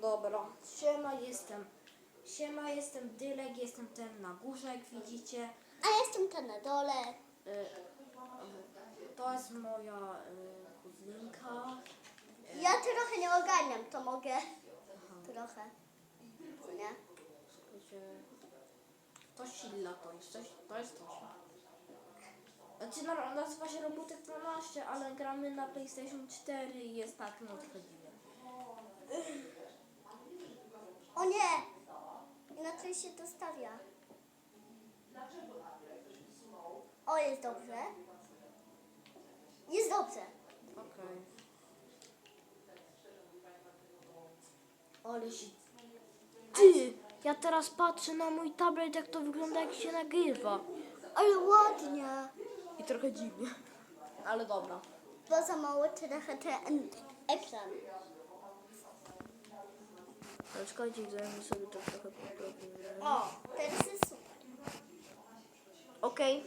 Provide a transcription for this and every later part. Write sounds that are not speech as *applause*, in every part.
Dobra. Siema, jestem. Siema, jestem Dylek, jestem ten na górze, jak widzicie. A jestem tam na dole. Y, To jest moja y, kuzynka. Ja trochę nie ogarniam, to mogę. Trochę. Co nie? To Silla to jest coś, to jest coś. Znaczy na- nazywa się Robotek 12, ale gramy na PlayStation 4 i jest tak, no. O nie! Inaczej się to stawia. O, jest dobrze. Jest dobrze. Okej. Ale się... Ty! Ja teraz patrzę na mój tablet, jak to wygląda, jak się nagrywa. Ale ładnie. I trochę dziwnie. Ale dobra. Bo za mało trochę ten ekran. Ale czekajcie, zajmę sobie to trochę poprawimy. O, teraz jest super. Okej.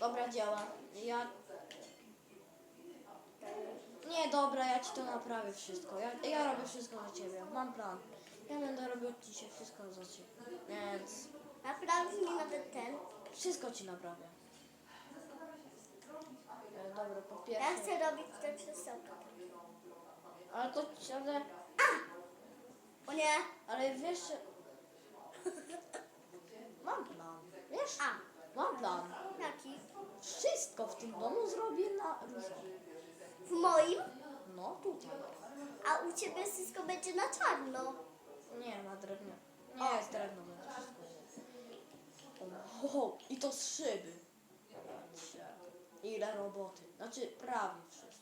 Dobra, działa. Ja... Nie, dobra, ja ci to naprawię wszystko. Ja, ja robię wszystko za ciebie. Mam plan. Ja będę robił dzisiaj wszystko za ciebie. Więc Naprawdę mi nawet ten. wszystko ci naprawię. E, dobra, po Ja pierwsze... chcę robić te krzesełka. Ale to... Ale, nie. ale wiesz... *laughs* Mam plan. Wiesz? A, Mam plan. jaki? Wszystko w tym domu zrobię na różowo. W moim? No, tutaj. A u ciebie wszystko będzie na czarno. Nie, na drewno. Nie, jest drewno będzie wszystko. O, o, I to z szyby. Ile roboty. Znaczy, prawie wszystko.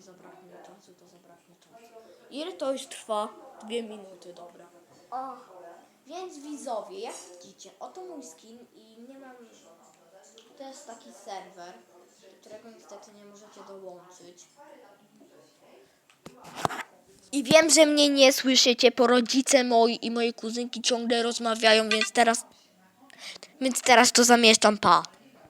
Mi zabraknie czasu, to zabraknie czasu. Ile to już trwa? Dwie minuty, dobra. O, Więc widzowie, jak widzicie, oto mój skin i nie mam... To jest taki serwer, do którego niestety nie możecie dołączyć. I wiem, że mnie nie słyszycie, bo rodzice moi i moje kuzynki ciągle rozmawiają, więc teraz... Więc teraz to zamieszczam pa.